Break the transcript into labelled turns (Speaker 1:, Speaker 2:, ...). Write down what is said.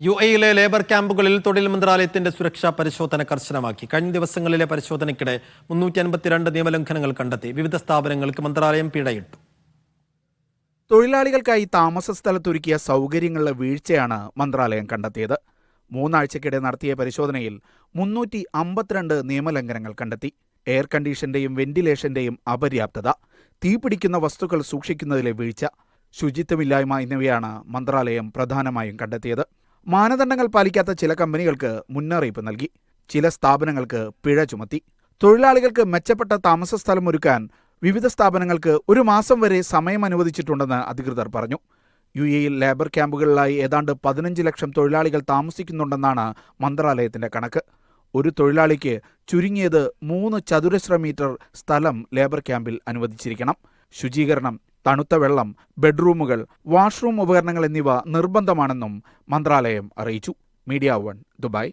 Speaker 1: U എയിലെ labour ക്യാമ്പുകളിൽ തൊഴിൽ മന്ത്രാലയത്തിന്റെ സുരക്ഷാ പരിശോധന കർശനമാക്കി. കഴിഞ്ഞ ദിവസങ്ങളിലെ പരിശോധനയ്ക്കിടെ മുന്നൂറ്റി അൻപത്തിരണ്ട് നിയമലംഘനങ്ങൾ കണ്ടെത്തി. വിവിധ സ്ഥാപനങ്ങൾക്ക് മന്ത്രാലയം പിഴയിട്ടു.
Speaker 2: തൊഴിലാളികൾക്കായി താമസ സ്ഥലത്തൊരുക്കിയ സൗകര്യങ്ങളുടെ വീഴ്ചയാണ് മന്ത്രാലയം കണ്ടെത്തിയത്. മൂന്നാഴ്ചക്കിടെ നടത്തിയ പരിശോധനയിൽ മുന്നൂറ്റി അമ്പത്തിരണ്ട് നിയമലംഘനങ്ങൾ കണ്ടെത്തി. എയർ കണ്ടീഷന്റെയും വെന്റിലേഷന്റെയും അപര്യാപ്തത തീപിടിക്കുന്ന വസ്തുക്കൾ സൂക്ഷിക്കുന്നതിലെ വീഴ്ച ശുചിത്വമില്ലായ്മ എന്നിവയാണ് മന്ത്രാലയം പ്രധാനമായും കണ്ടെത്തിയത്. മാനദണ്ഡങ്ങൾ പാലിക്കാത്ത ചില കമ്പനികൾക്ക് മുന്നറിയിപ്പ് നൽകി. ചില സ്ഥാപനങ്ങൾക്ക് പിഴ ചുമത്തി. തൊഴിലാളികൾക്ക് മെച്ചപ്പെട്ട താമസ സ്ഥലം ഒരുക്കാൻ വിവിധ സ്ഥാപനങ്ങൾക്ക് ഒരു മാസം വരെ സമയം അനുവദിച്ചിട്ടുണ്ടെന്ന് അധികൃതർ പറഞ്ഞു. യു എയിൽ ലേബർ ക്യാമ്പുകളിലായി ഏതാണ്ട് പതിനഞ്ച് ലക്ഷം തൊഴിലാളികൾ താമസിക്കുന്നുണ്ടെന്നാണ് മന്ത്രാലയത്തിന്റെ കണക്ക്. ഒരു തൊഴിലാളിക്ക് ചുരുങ്ങിയത് മൂന്ന് ചതുരശ്ര മീറ്റർ സ്ഥലം ലേബർ ക്യാമ്പിൽ അനുവദിച്ചിരിക്കണം. ശുചീകരണം തണുത്ത വെള്ളം ബെഡ്റൂമുകൾ വാഷ്റൂം ഉപകരണങ്ങൾ എന്നിവ നിർബന്ധമാണെന്നും മന്ത്രാലയം അറിയിച്ചു. Media one Dubai.